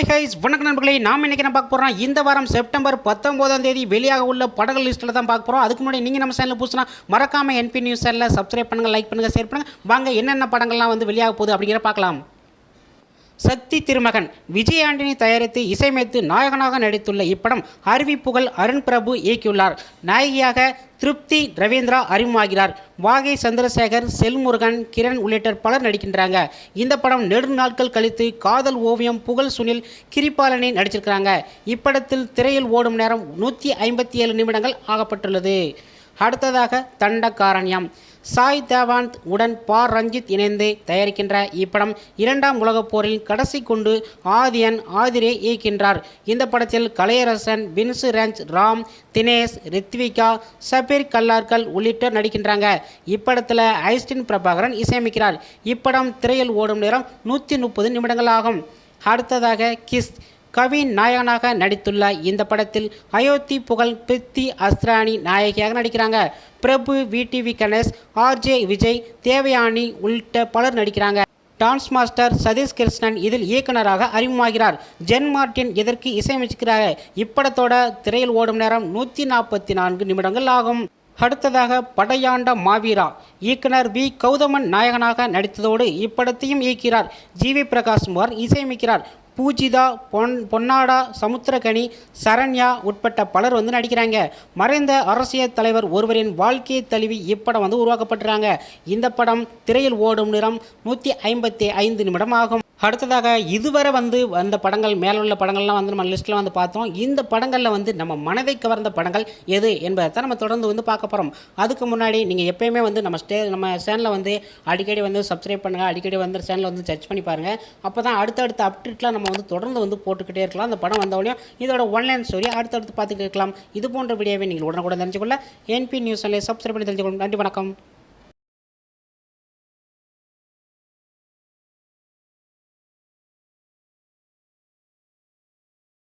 High highs வணக்கம் நண்பர்களே. நாம் இன்னைக்கு என்ன பார்க்க போகிறோம் இந்த வாரம் செப்டம்பர் பத்தொம்போதாம் தேதி வெளியாக உள்ள படங்கள் லிஸ்ட்டில் தான் பார்க்க போகிறோம் அதுக்கு முன்னாடி நீங்கள் நம்ம சேனலில் பூசினா மறக்காமல் என்பி நியூஸ் சேனலில் சப்ஸ்கிரைப் பண்ணுங்கள் லைக் பண்ணுங்கள் ஷேர் பண்ணுங்கள் வாங்க என்னென்ன படங்கள்லாம் வந்து வெளியாக போகுது அப்படிங்கிற பார்க்கலாம். சக்தி திருமகன் விஜய் ஆண்டனி தயாரித்து இசையமைத்து நாயகனாக நடித்துள்ள இப்படம் அறிவிப்புகள் அருண் பிரபு இயக்கியுள்ளார். நாயகியாக திருப்தி ரவீந்திரா அறிமுகமாகிறார். வாகை சந்திரசேகர் செல்முருகன் கிரண் உள்ளிட்ட பலர் நடிக்கின்றாங்க. இந்த படம் நெடுநாட்கள் கழித்து காதல் ஓவியம் புகழ் சுனில் கிரிபாலனை நடிச்சிருக்கிறாங்க. இப்படத்தில் திரையில் ஓடும் நேரம் நூற்றி ஐம்பத்தி ஏழு நிமிடங்கள் ஆகப்பட்டுள்ளது. அடுத்ததாக தண்டகாரண்யம் சாய் தேவாந்த் உடன் பா ரஞ்சித் இணைந்து தயாரிக்கின்ற இப்படம் இரண்டாம் உலகப் போரில் கடைசி கொண்டு ஆதியன் ஆதிரே இயக்கின்றார். இந்த படத்தில் கலையரசன் வின்சு ரஞ்ச் ராம் தினேஷ் ரித்விகா சபீர் கல்லார்கள் உள்ளிட்டோர் நடிக்கின்றாங்க. இப்படத்தில் ஐஸ்டின் பிரபாகரன் இசையமைக்கிறார். இப்படம் திரையில் ஓடும் நேரம் நூற்றி முப்பது நிமிடங்கள் ஆகும். அடுத்ததாக கிஸ் கவின் நாயகனாக நடித்துள்ள இந்த படத்தில் அயோத்தி புகழ் பிரித்தி அஸ்ரானி நாயகியாக நடிக்கிறாங்க. பிரபு விடிவி கணேஷ் ஆர்ஜே விஜய் தேவயானி உள்ளிட்ட பலர் நடிக்கிறாங்க. டான்ஸ் மாஸ்டர் சதீஷ் கிருஷ்ணன் இதில் இயக்குனராக அறிமுகமாகிறார். ஜென் மார்டின் இதற்கு இசையமைச்சிருக்கிறார் இப்படத்தோட திரையில் ஓடும் நேரம் நூற்றி நாற்பத்தி நான்கு நிமிடங்கள் ஆகும். அடுத்ததாக படையாண்ட மாவீரா. இயக்குனர் வி. கௌதமன் நாயகனாக நடித்ததோடு இப்படத்தையும் இயக்கிறார். ஜி. வி. பிரகாஷ் குமார் இசையமைக்கிறார். பூஜிதா பொன் பொன்னாடா சமுத்திரகனி சரண்யா உட்பட்ட பலர் வந்து நடிக்கிறாங்க. மறைந்த அரசியல் தலைவர் ஒருவரின் வாழ்க்கையை தழுவி இப்படம் வந்து உருவாக்கப்பட்டுறாங்க இந்த படம் திரையில் ஓடும் நிறம் நூற்றி ஐம்பத்தி ஐந்து நிமிடம் ஆகும். அடுத்ததாக இதுவரை வந்து அந்த படங்கள் மேலே உள்ள படங்கள்லாம் வந்து நம்ம லிஸ்ட்டில் வந்து பார்த்தோம். இந்த படங்களில் வந்து நம்ம மனதை கவர்ந்த படங்கள் எது என்பதை தான் நம்ம தொடர்ந்து வந்து பார்க்க போகிறோம் அதுக்கு முன்னாடி நீங்கள் எப்பயுமே வந்து நம்ம ஸ்டே நம்ம சேனலை வந்து அடிக்கடி வந்து சப்ஸ்கிரைப் பண்ணுங்கள் அடிக்கடி வந்து சேனலை வந்து சர்ச் பண்ணி பாருங்கள் அப்போ தான் அடுத்தடுத்த அப்டேட்லாம் நம்ம வந்து தொடர்ந்து வந்து போட்டுக்கிட்டே இருக்கலாம். அந்த படம் வந்தவொடனே இதோட ஒன்லைன் ஸ்டோரி அடுத்தடுத்து பார்த்துக்கிட்டு இருக்கலாம். இது போன்ற வீடியோவை நீங்கள் உடனுக்குடன் தெரிஞ்சுக்கொள்ள என்பி நியூஸ் சேனலை சப்ஸ்கிரைப் பண்ணி தெரிஞ்சுக்கொள்ளும். நன்றி வணக்கம்.